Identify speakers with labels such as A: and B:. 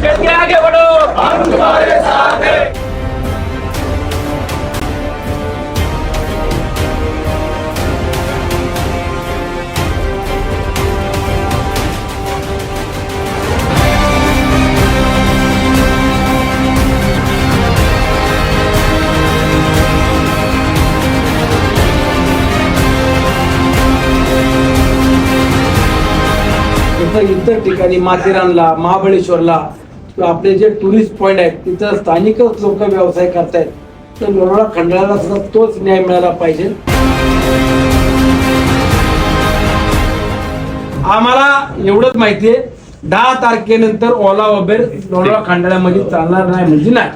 A: छेड़ के आगे बढ़ो।
B: हम तुम्हारे साथ
C: तसं इतर ठिकाणी माथेरानला महाबळेश्वरला किंवा आपले जे टुरिस्ट पॉईंट आहेत तिथं स्थानिकच लोक व्यवसाय करतायत. तर लोणावळा खंडाळ्याला सुद्धा तोच न्याय मिळाला पाहिजे. आम्हाला एवढंच माहिती आहे दहा तारखेनंतर ओला उबेर लोणावळा खंडाळ्यामध्ये चालणार नाही म्हणजे नाही.